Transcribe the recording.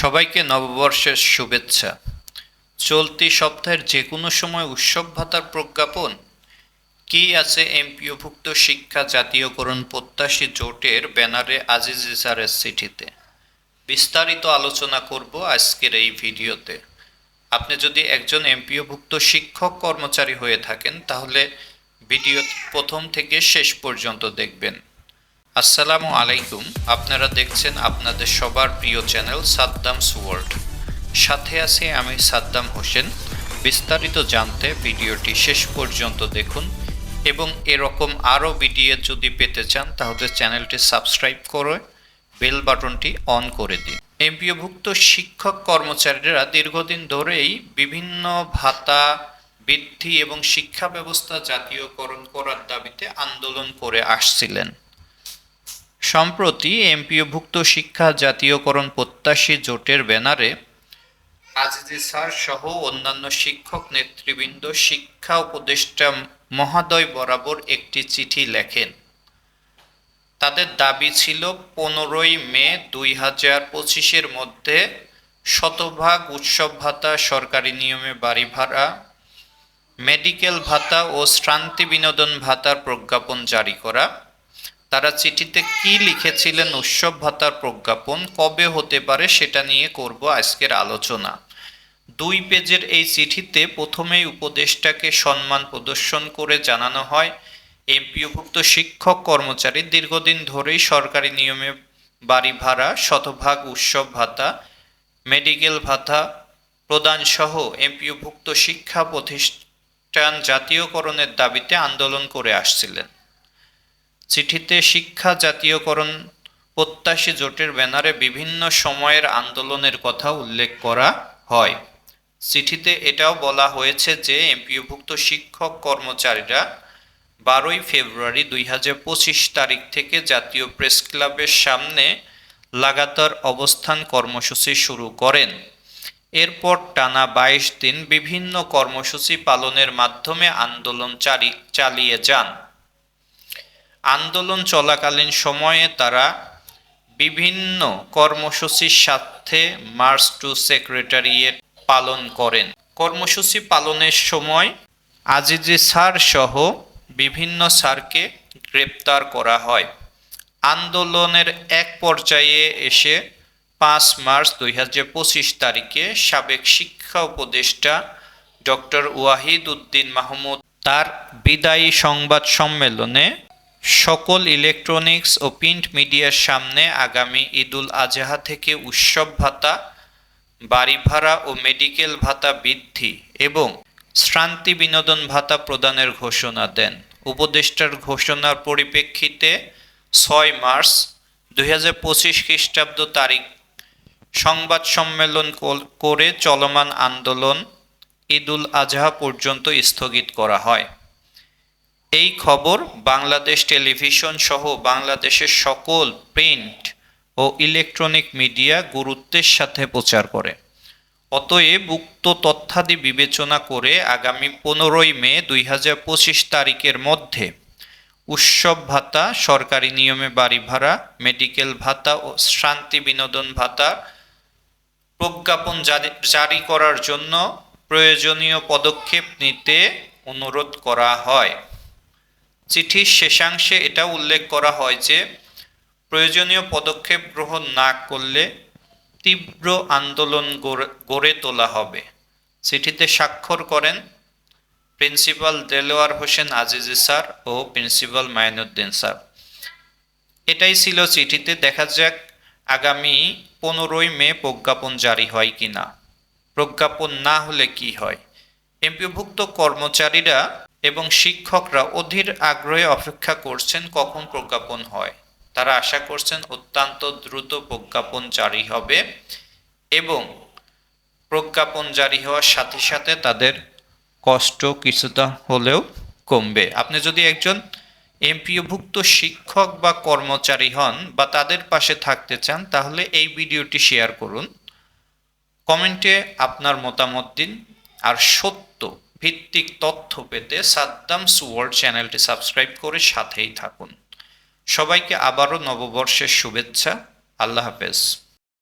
সবাইকে নববর্ষের শুভেচ্ছা। চলতি সপ্তাহের যে কোনো সময় উৎসব ভাতার প্রজ্ঞাপন, কি আছে এমপিওভুক্ত শিক্ষা জাতীয়করণ প্রত্যাশী জোটের ব্যানারে আজিজ ইসারের চিঠিতে? বিস্তারিত আলোচনা করব আজকের এই ভিডিওতে। আপনি যদি একজন এমপিওভুক্ত শিক্ষক কর্মচারী হয়ে থাকেন, তাহলে ভিডিও প্রথম থেকে শেষ পর্যন্ত দেখবেন। আসসালামু আলাইকুম। আপনারা দেখছেন আপনাদের সবার প্রিয় চ্যানেল সাদ্দামস ওয়ার্ল্ড। সাথে আছি আমি সাদ্দাম হোসেন। বিস্তারিত জানতে ভিডিওটি শেষ পর্যন্ত দেখুন এবং এরকম আরও ভিডিও যদি পেতে চান, তাহলে চ্যানেলটি সাবস্ক্রাইব করে বেল বাটনটি অন করে দিন। এমপিওভুক্ত শিক্ষক কর্মচারীরা দীর্ঘদিন ধরেই বিভিন্ন ভাতা, বৃদ্ধি এবং শিক্ষা ব্যবস্থা জাতীয়করণ করার দাবিতে আন্দোলন করে আসছিলেন। সম্প্রতি এমপিওভুক্ত শিক্ষা জাতীয়করণ প্রত্যাশী জোটের ব্যানারে আজিজি স্যার সহ অন্যান্য শিক্ষক নেতৃবৃন্দ, শিক্ষা উপদেষ্টা মহাদয় বরাবর একটি চিঠি লেখেন। তাদের দাবি ছিল, পনেরোই মে দুই হাজার পঁচিশের মধ্যে শতভাগ উৎসব ভাতা, সরকারি নিয়মে বাড়ি ভাড়া, মেডিকেল ভাতা ও শ্রান্তি বিনোদন ভাতার প্রজ্ঞাপন জারি করা তারা চিঠিতে কি লিখেছিলেন উৎসব ভাতার প্রজ্ঞাপন কবে হতে পারে সেটা নিয়ে করব আজকের আলোচনা। দুই পেজের এই চিঠিতে প্রথমেই উপদেষ্টাকে সম্মান প্রদর্শন করে জানানো হয়, এমপিওভুক্ত শিক্ষক কর্মচারী দীর্ঘদিন ধরেই সরকারি নিয়মে বাড়ি ভাড়া, শতভাগ উৎসব ভাতা, মেডিকেল ভাতা প্রদান সহ এমপিওভুক্ত শিক্ষা প্রতিষ্ঠান জাতীয়করণের দাবিতে আন্দোলন করে আসছিলেন। চিঠিতে শিক্ষা জাতীয়করণ প্রত্যাশী জোটের ব্যানারে বিভিন্ন সময়ের আন্দোলনের কথা উল্লেখ করা হয়। চিঠিতে এটাও বলা হয়েছে যে এমপিওভুক্ত শিক্ষক কর্মচারীরা বারোই ফেব্রুয়ারি দুই হাজার পঁচিশ তারিখ থেকে জাতীয় প্রেস ক্লাবের সামনে লাগাতার অবস্থান কর্মসূচি শুরু করেন। এরপর টানা বাইশ দিন বিভিন্ন কর্মসূচি পালনের মাধ্যমে আন্দোলন চালিয়ে যান। আন্দোলন চলাকালীন সময়ে তারা বিভিন্ন কর্মসূচির সাথে মার্চ টু সেক্রেটারিয়েট পালন করেন। কর্মসূচি পালনের সময় আজিজি স্যার সহ বিভিন্ন স্যারকে গ্রেপ্তার করা হয়। আন্দোলনের এক পর্যায়ে এসে পাঁচ মার্চ দুই হাজার পঁচিশ তারিখে সাবেক শিক্ষা উপদেষ্টা ডক্টর ওয়াহিদ উদ্দিন মাহমুদ তার বিদায়ী সংবাদ সম্মেলনে সকল ইলেকট্রনিক্স ও প্রিন্ট মিডিয়ার সামনে আগামী ঈদুল আজহা থেকে উৎসব ভাতা, বাড়ি ভাড়া ও মেডিকেল ভাতা বৃদ্ধি এবং শ্রান্তি বিনোদন ভাতা প্রদানের ঘোষণা দেন। উপদেষ্টার ঘোষণার পরিপ্রেক্ষিতে ছয় মার্চ দুই হাজার পঁচিশ খ্রিস্টাব্দ তারিখ, সংবাদ সম্মেলন করে চলমান আন্দোলন ঈদুল আজহা পর্যন্ত স্থগিত করা হয়। এই খবর বাংলাদেশ টেলিভিশন সহ বাংলাদেশের সকল প্রিন্ট ও ইলেকট্রনিক মিডিয়া গুরুত্বের সাথে প্রচার করে। অতএব উক্ত তথ্যাদি বিবেচনা করে আগামী পনেরোই মে দুই হাজার পঁচিশ তারিখের মধ্যে উৎসব ভাতা, সরকারি নিয়মে বাড়ি ভাড়া, মেডিকেল ভাতা ও শান্তি বিনোদন ভাতা প্রজ্ঞাপন জারি- জারি করার জন্য প্রয়োজনীয় পদক্ষেপ নিতে অনুরোধ করা হয়। চিঠির শেষাংশে এটা উল্লেখ করা হয় যে, প্রয়োজনীয় পদক্ষেপ গ্রহণ না করলে তীব্র আন্দোলন গড়ে- গড়ে তোলা হবে। চিঠিতে স্বাক্ষর করেন প্রিন্সিপাল দেলোয়ার হোসেন আজিজি স্যার ও প্রিন্সিপাল মাইনুদ্দিন স্যার। এটাই ছিল চিঠিতে, দেখা যাক আগামী পনেরোই মে প্রজ্ঞাপন জারি হয় কি না প্রজ্ঞাপন না হলে কি হয়? এমপিভুক্ত কর্মচারীরা এবং শিক্ষকরা অধীর আগ্রহে অপেক্ষা করছেন কখন প্রজ্ঞাপন হয়। তারা আশা করছেন অত্যন্ত দ্রুত প্রজ্ঞাপন জারি হবে এবং প্রজ্ঞাপন জারি হওয়ার সাথে সাথে তাদের কষ্ট কিছুটা হলেও কমবে। আপনি যদি একজন এমপিওভুক্ত শিক্ষক বা কর্মচারী হন বা তাদের পাশে থাকতে চান, তাহলে এই ভিডিওটি শেয়ার করুন। কমেন্টে আপনার মতামত দিন। আর সত্য ভিত্তিক তথ্য পেতে সাদ্দামস ওয়ার্ল্ড চ্যানেলটি সাবস্ক্রাইব করে সাথেই থাকুন। সবাইকে আবারও নববর্ষের শুভেচ্ছা। আল্লাহ হাফেজ।